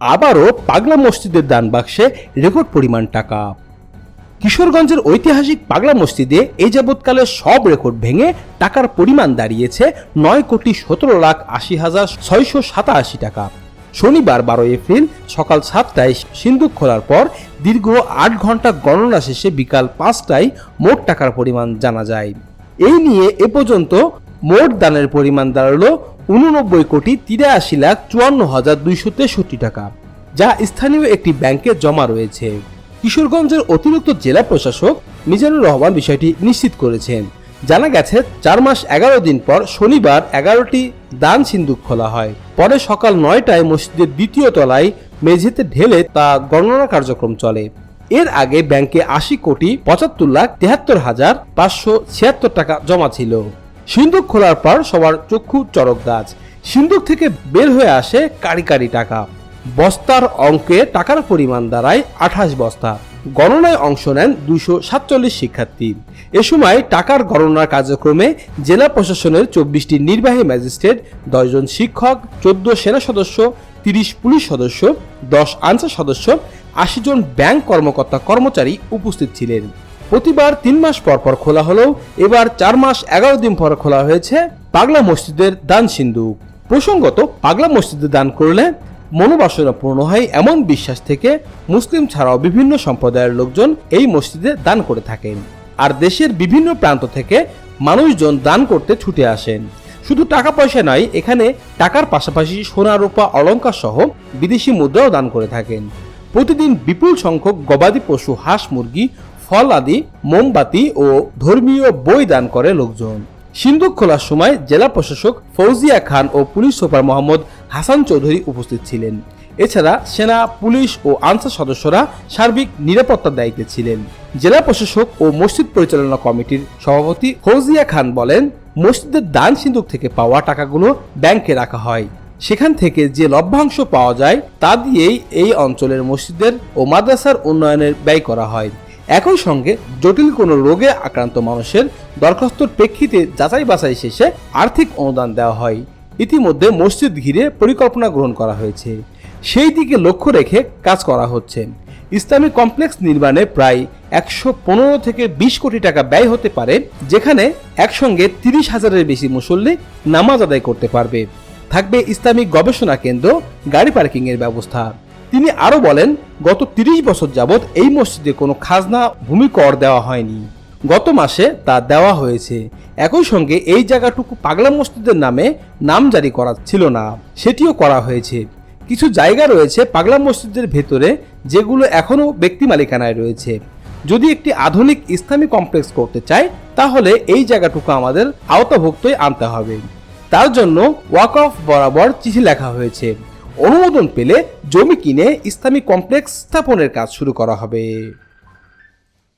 আবারও পাগলা মসজিদের দান বাক্সে রেকর্ড পরিমাণ টাকা। কিশোরগঞ্জের ঐতিহাসিক পাগলা মসজিদে এই যাবৎকালে সব রেকর্ড ভেঙে টাকার পরিমাণ দাঁড়িয়েছে নয় কোটি সতেরো লাখ আশি হাজার ছয়শো সাতাশি টাকা। শনিবার বারো এপ্রিল সকাল সাতটায় সিন্দুক খোলার পর দীর্ঘ আট ঘণ্টা গণনা শেষে বিকাল পাঁচটায় মোট টাকার পরিমাণ জানা যায়। এই নিয়ে এ পর্যন্ত মোট দানের পরিমাণ দাঁড়াল উননব্বই কোটি তিরাশি লাখ চুয়ান্ন হাজার দুইশো তেষট্টি টাকা, যা স্থানীয় একটি ব্যাংকে জমা রয়েছে। কিশোরগঞ্জের অতিরিক্ত জেলা প্রশাসক মিজানুর রহমান বিষয়টি নিশ্চিত করেছেন। জানা গেছে, চার মাস এগারো দিন পর শনিবার এগারোটি দান সিন্দুক খোলা হয়। পরে সকাল নয়টায় মসজিদের দ্বিতীয় তলায় মেঝেতে ঢেলে তা গণনা কার্যক্রম চলে। এর আগে ব্যাংকে আশি কোটি পঁচাত্তর লাখ তেহাত্তর হাজার পাঁচশো ছিয়াত্তর টাকা জমা ছিল। সিন্দুক খোলার পর সবার চক্ষু চরক গাছ। সিন্দুক থেকে বের হয়ে আসে কারি কারি টাকা। বস্তার অঙ্কে টাকার পরিমাণ দাঁড়ায় আঠাশ বস্তা। গণনায় অংশ নেন দুশো সাতচল্লিশ শিক্ষার্থী। এ সময় টাকার গণনার কার্যক্রমে জেলা প্রশাসনের চব্বিশটি নির্বাহী ম্যাজিস্ট্রেট দশজন শিক্ষক, চোদ্দ সেনা সদস্য, তিরিশ পুলিশ সদস্য, দশ আনসার সদস্য, আশি জন ব্যাংক কর্মকর্তা কর্মচারী উপস্থিত ছিলেন। প্রতিবার তিন মাস পর পর খোলা হলেও এবার চার মাস এগারো দিন পর খোলা হয়েছে পাগলা মসজিদের দান সিন্ধুক প্রসঙ্গত, পাগলা মসজিদে দান করলে মনোবাসনা পূর্ণ হয় এমন বিশ্বাস থেকে মুসলিম ছাড়াও বিভিন্ন সম্প্রদায়ের লোকজন এই মসজিদে দান করে থাকেন। আর দেশের বিভিন্ন প্রান্ত থেকে মানুষজন দান করতে ছুটে আসেন। শুধু টাকা পয়সা নয়, এখানে টাকার পাশাপাশি সোনা, রূপা, অলংকার সহ বিদেশি মুদ্রাও দান করে থাকেন। প্রতিদিন বিপুল সংখ্যক গবাদি পশু, হাঁস, মুরগি ফল আদি, মোমবাতি ও ধর্মীয় বই দান করে লোকজন। সিন্ধুক খোলার সময় জেলা প্রশাসক ফৌজিয়া খান ও পুলিশ সুপার মোহাম্মদ হাসান চৌধুরী উপস্থিত ছিলেন। এছাড়া সেনা, পুলিশ ও আনসার সদস্যরা সার্বিক নিরাপত্তার দায়িত্বে ছিলেন। জেলা প্রশাসক ও মসজিদ পরিচালনা কমিটির সভাপতি ফৌজিয়া খান বলেন, মসজিদের দান সিন্ধুক থেকে পাওয়া টাকাগুলো ব্যাংকে রাখা হয়। সেখান থেকে যে লভ্যাংশ পাওয়া যায়, তা দিয়েই এই অঞ্চলের মসজিদের ও মাদ্রাসার উন্নয়নের ব্যয় করা হয়। একই সঙ্গে জটিল কোনো রোগে আক্রান্ত মানুষের দরখাস্তর প্রেক্ষিতে যাচাই বাছাই শেষে আর্থিক অনুদান দেওয়া হয়। ইতিমধ্যে মসজিদ ঘিরে পরিকল্পনা গ্রহণ করা হয়েছে। সেই দিকে লক্ষ্য রেখে কাজ করা হচ্ছে। ইসলামিক কমপ্লেক্স নির্মাণে প্রায় একশো পনেরো থেকে বিশ কোটি টাকা ব্যয় হতে পারে, যেখানে একসঙ্গে তিরিশ হাজারের বেশি মুসল্লি নামাজ আদায় করতে পারবে। থাকবে ইসলামিক গবেষণা কেন্দ্র, গাড়ি পার্কিংয়ের ব্যবস্থা। তিনি আরও বলেন, গত তিরিশ বছর যাবৎ এই মসজিদে কোনো খাজনা ভূমি কর দেওয়া হয়নি। গত মাসে তা দেওয়া হয়েছে। একই সঙ্গে এই জায়গাটুকু পাগলা মসজিদের নামে নাম জারি করা ছিল না, সেটিও করা হয়েছে। কিছু জায়গা রয়েছে পাগলা মসজিদের ভেতরে, যেগুলো এখনও ব্যক্তি মালিকানায় রয়েছে। যদি একটি আধুনিক ইসলামী কমপ্লেক্স করতে চাই তাহলে এই জায়গাটুকু আমাদের আওতাভুক্তই আনতে হবে। তার জন্য ওয়াক অফ বরাবর চিঠি লেখা হয়েছে। অনুমোদন পেলে জমি কিনে ইসলামী কমপ্লেক্স স্থাপনের কাজ শুরু করা হবে।